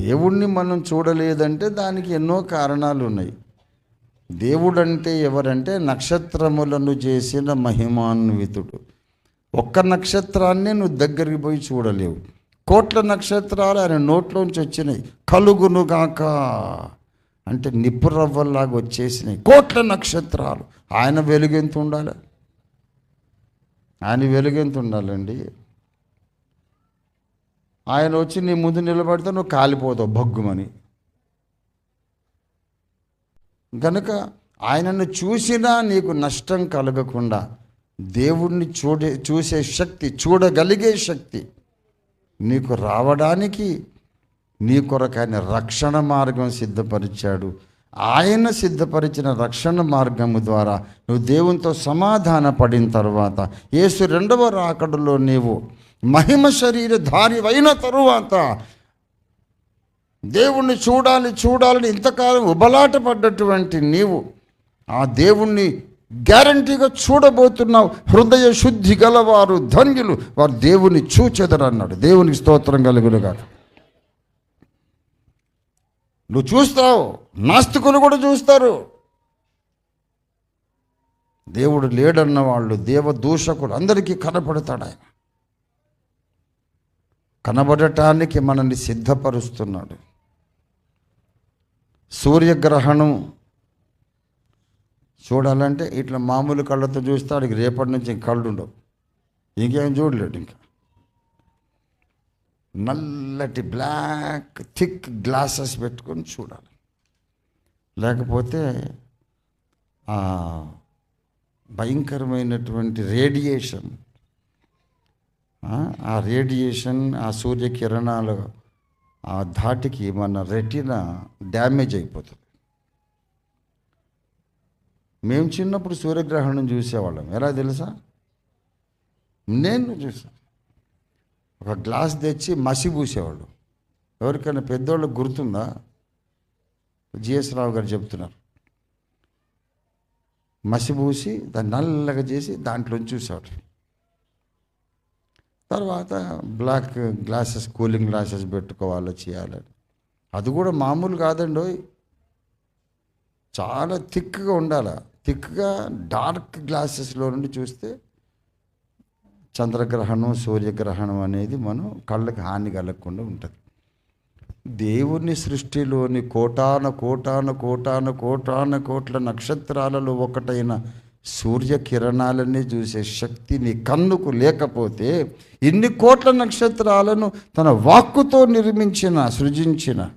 దేవుణ్ణి మనం చూడలేదంటే దానికి ఎన్నో కారణాలు ఉన్నాయి. దేవుడంటే ఎవరంటే నక్షత్రములను చేసిన మహిమాన్వితుడు. ఒక్క నక్షత్రాన్ని నువ్వు దగ్గరికి పోయి చూడలేవు. కోట్ల నక్షత్రాలు ఆయన నోట్లోంచి వచ్చినాయి. కలుగునుగాక అంటే నిప్పు వచ్చేసినాయి. కోట్ల నక్షత్రాలు. ఆయన వెలుగెంత ఉండాలి? ఆయన వెలుగెంత ఉండాలండి? ఆయన వచ్చి నీ ముందు నిలబడితే నువ్వు కాలిపోతావు భగ్గుమని. గనుక ఆయనను చూసినా నీకు నష్టం కలగకుండా దేవుణ్ణి చూడే చూసే శక్తి చూడగలిగే శక్తి నీకు రావడానికి నీ కొరకు ఆయన రక్షణ మార్గం సిద్ధపరిచాడు. ఆయన సిద్ధపరిచిన రక్షణ మార్గము ద్వారా నువ్వు దేవునితో సమాధాన పడిన తర్వాత యేసు రెండవ రాకడలో నీవు మహిమ శరీర దారివైన తరువాత దేవుణ్ణి చూడాలి చూడాలని ఇంతకాలం ఉబలాట పడ్డటువంటి నీవు ఆ దేవుణ్ణి గ్యారంటీగా చూడబోతున్నావు. హృదయ శుద్ధి గలవారు ధన్యులు వారు దేవుని చూచెదరు అన్నాడు దేవునికి స్తోత్రం కలుగులుగా నువ్వు చూస్తావు నాస్తికులు కూడా చూస్తారు. దేవుడు లేడన్న వాళ్ళు దేవదూషకులు అందరికీ కనపడతాడు ఆయన. కనబడటానికి మనల్ని సిద్ధపరుస్తున్నాడు. సూర్యగ్రహణం చూడాలంటే ఇట్లా మామూలు కళ్ళతో చూస్తే వాడికి రేపటి నుంచి ఇంక కళ్ళు ఉండవు. ఇంకేం చూడలేడు ఇంకా. నల్లటి బ్లాక్ థిక్ గ్లాసెస్ పెట్టుకొని చూడాలి. లేకపోతే భయంకరమైనటువంటి రేడియేషన్ ఆ రేడియేషన్ ఆ సూర్యకిరణాలు ఆ ధాటికి మన రెటిన డ్యామేజ్ అయిపోతుంది. మేము చిన్నప్పుడు సూర్యగ్రహణం చూసేవాళ్ళం. ఎలా తెలుసా? నేను చూసాను ఒక గ్లాస్ తెచ్చి మసి పూసేవాళ్ళు. ఎవరికైనా పెద్దోళ్ళకి గుర్తుందా? జిఎస్ రావు గారు చెప్తున్నారు. మసి పూసి దాన్ని నల్లగా చేసి దాంట్లో చూసేవాడు తర్వాత బ్లాక్ గ్లాసెస్ కూలింగ్ గ్లాసెస్ పెట్టుకోవాలి చేయాలని అది కూడా మామూలు కాదండి చాలా థిక్గా ఉండాలి. థిక్గా డార్క్ గ్లాసెస్లో నుండి చూస్తే చంద్రగ్రహణం సూర్యగ్రహణం అనేది మనం కళ్ళకి హాని కలగకుండా ఉంటుంది. దేవుని సృష్టిలోని కోటాన కోటాన కోటాన కోటాన కోట్ల నక్షత్రాలలో ఒకటైన సూర్యకిరణాలన్నీ చూసే శక్తి నీ కన్నుకు లేకపోతే ఇన్ని కోట్ల నక్షత్రాలను తన వాక్కుతో నిర్మించిన సృజించిన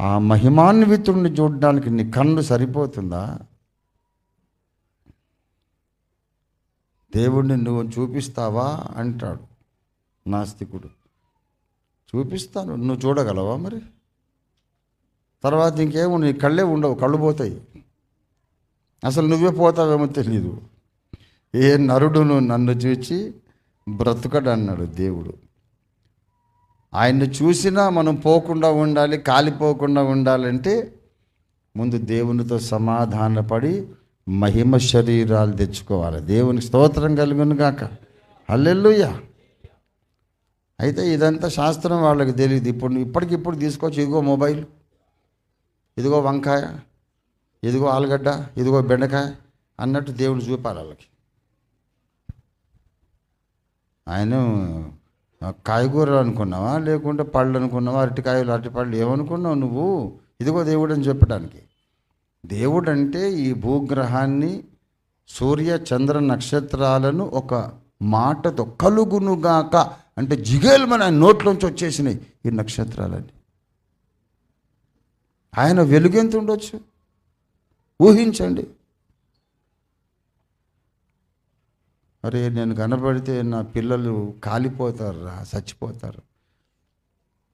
ఆ మహిమాన్వితుడిని చూడడానికి నీ కన్ను సరిపోతుందా? దేవుణ్ణి నువ్వు చూపిస్తావా? అంటాడు నాస్తికుడు. చూపిస్తాను. నువ్వు చూడగలవా మరి? తర్వాత ఇంకేమో నీ కళ్ళే ఉండవు కళ్ళు పోతాయి. అసలు నువ్వే పోతావేమో తెలియదు ఏ నరుడును నన్ను చూచి బ్రతుకడు అన్నాడు దేవుడు. ఆయన్ని చూసినా మనం పోకుండా ఉండాలి కాలిపోకుండా ఉండాలంటే ముందు దేవునితో సమాధానపడి మహిమ శరీరాలు తెచ్చుకోవాలి. దేవునికి స్తోత్రం కలుగును గాక. అల్లెల్లుయ్యా అయితే ఇదంతా శాస్త్రం వాళ్ళకి తెలియదు ఇప్పుడు ఇప్పటికిప్పుడు తీసుకోవచ్చు ఇదిగో మొబైల్ ఇదిగో వంకాయ ఇదిగో ఆలుగడ్డ ఇదిగో బెండకాయ అన్నట్టు దేవుడు చూపాలి వాళ్ళకి. ఆయన కాయగూరలు అనుకున్నావా? లేకుంటే పళ్ళు అనుకున్నావా? అరటికాయలు అరటి పళ్ళు ఏమనుకున్నావు నువ్వు? ఇదిగో దేవుడు అని చెప్పడానికి. దేవుడు అంటే ఈ భూగ్రహాన్ని సూర్య చంద్ర నక్షత్రాలను ఒక మాటతో కలుగునుగాక అంటే జిగేల్మని ఆయన నోట్లోంచి వచ్చేసినాయి ఈ నక్షత్రాలని ఆయన వెలుగెంత ఉండొచ్చు? ఊహించండి. అరే నేను కనబడితే నా పిల్లలు కాలిపోతారు రా చచ్చిపోతారు.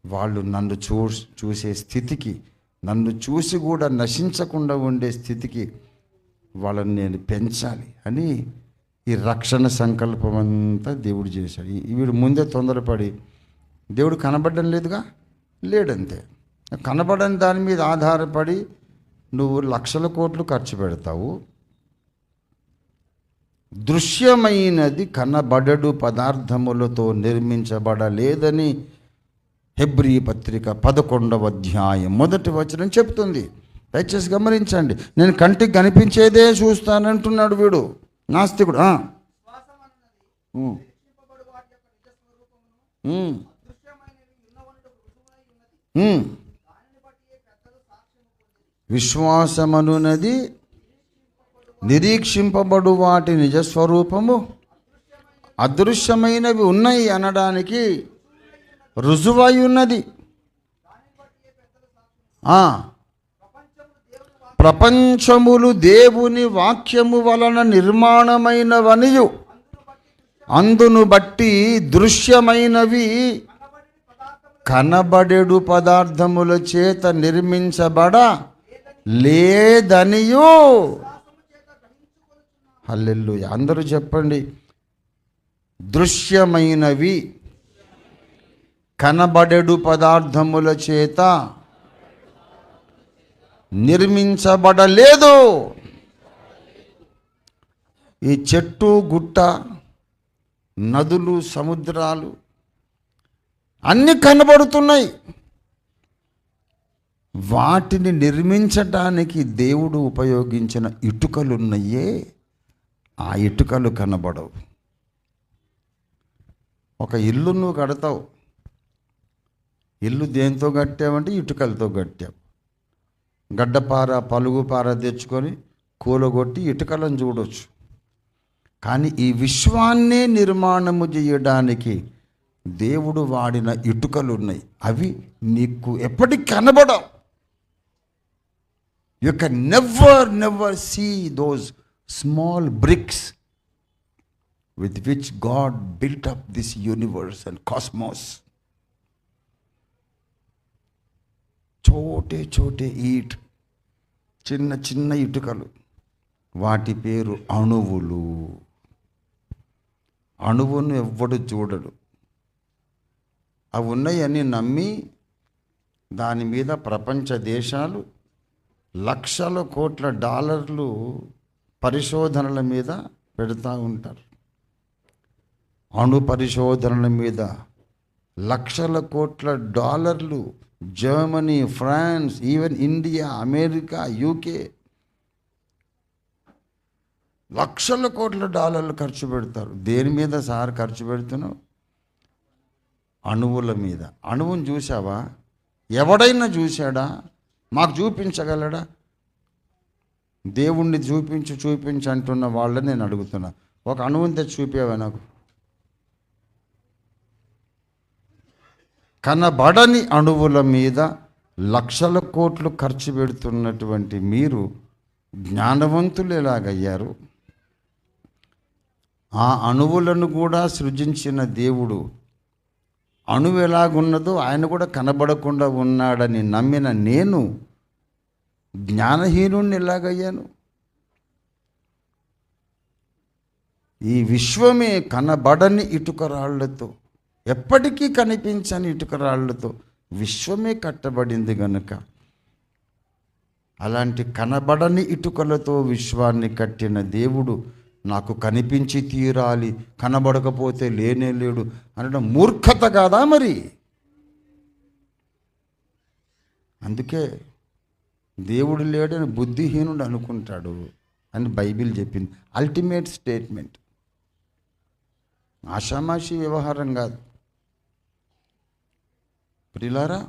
వాళ్ళు నన్ను చూ చూసే స్థితికి నన్ను చూసి కూడా నశించకుండా ఉండే స్థితికి వాళ్ళని నేను పెంచాలి అని ఈ రక్షణ సంకల్పం అంతా దేవుడు చేశాడు. వీడు ముందే తొందరపడి దేవుడు కనబడడం లేదుగా? లేడంతే. కనబడని దాని మీద ఆధారపడి నువ్వు లక్షల కోట్లు ఖర్చు పెడతావు. దృశ్యమైనది కనబడడు పదార్థములతో నిర్మించబడలేదని హెబ్రీ పత్రిక పదకొండవ అధ్యాయం మొదటి వచనం చెప్తుంది. దయచేసి గమనించండి. నేను కంటికి కనిపించేదే చూస్తానంటున్నాడు వీడు. నాస్తికుడు. విశ్వాసమనున్నది నిరీక్షింపబడు వాటి నిజస్వరూపము అదృశ్యమైనవి ఉన్నాయి అనడానికి రుజువై ఉన్నది. ప్రపంచములు దేవుని వాక్యము వలన నిర్మాణమైనవనియు. అందును బట్టి దృశ్యమైనవి కనబడెడు పదార్థముల చేత నిర్మించబడ లేదనియు. హల్లెల్లు అందరూ చెప్పండి. దృశ్యమైనవి కనబడెడు పదార్థముల చేత నిర్మించబడలేదు. ఈ చెట్టు గుట్ట నదులు సముద్రాలు అన్నీ కనబడుతున్నాయి. వాటిని నిర్మించటానికి దేవుడు ఉపయోగించిన ఇటుకలున్నాయే ఆ ఇటుకలు కనబడవు. ఒక ఇల్లు నువ్వు కడతావు. ఇల్లు దేంతో కట్టావంటే ఇటుకలతో కట్టావు. గడ్డపార పలుగుపార తెచ్చుకొని కూలగొట్టి ఇటుకలను చూడొచ్చు. కానీ ఈ విశ్వాన్నే నిర్మాణము చేయడానికి దేవుడు వాడిన ఇటుకలు ఉన్నాయి అవి నీకు ఎప్పటికి కనబడవు. You can never never see those small bricks with which God built up this universe and cosmos చోటే చోటే ఈట్. చిన్న చిన్న ఇటుకలు. వాటి పేరు అణువులు. అణువును ఎవ్వడు చూడడు. అవి ఉన్నాయని నమ్మి దాని మీద ప్రపంచ దేశాలు లక్షల కోట్ల డాలర్లు పరిశోధనల మీద పెడతా ఉంటారు. అణు పరిశోధనల మీద లక్షల కోట్ల డాలర్లు Germany France even India America UK లక్షల కోట్ల డాలర్లు ఖర్చు పెడతారు. దేని మీద సార్ ఖర్చు పెడుతున్నావు? అణువుల మీద. అణువుని చూసావా ఎవడైనా చూశాడా? మాకు చూపించగలడా? దేవుణ్ణి చూపించు చూపించు అంటున్న వాళ్ళని నేను అడుగుతున్నా. ఒక అణువుని తెచ్చి చూపేవా నాకు? కనబడని అణువుల మీద లక్షల కోట్లు ఖర్చు పెడుతున్నటువంటి మీరు జ్ఞానవంతులు ఎలాగయ్యారు? ఆ అణువులను కూడా సృజించిన దేవుడు అణువు ఎలాగున్నదో ఆయన కూడా కనబడకుండా ఉన్నాడని నమ్మిన నేను జ్ఞానహీనుణ్ణి ఎలాగయ్యాను? ఈ విశ్వమే కనబడని ఇటుకరాళ్ళతో ఎప్పటికీ కనిపించని ఇటుకరాళ్ళతో విశ్వమే కట్టబడింది గనుక అలాంటి కనబడని ఇటుకలతో విశ్వాన్ని కట్టిన దేవుడు నాకు కనిపించి తీరాలి కనబడకపోతే లేనే లేడు అనడం మూర్ఖత కాదా మరి? అందుకే దేవుడు లేడని బుద్ధిహీనుడు అనుకుంటాడు అని బైబిల్ చెప్పింది. అల్టిమేట్ స్టేట్మెంట్ ఆషామాషి వ్యవహారం కాదు. ప్రిలారా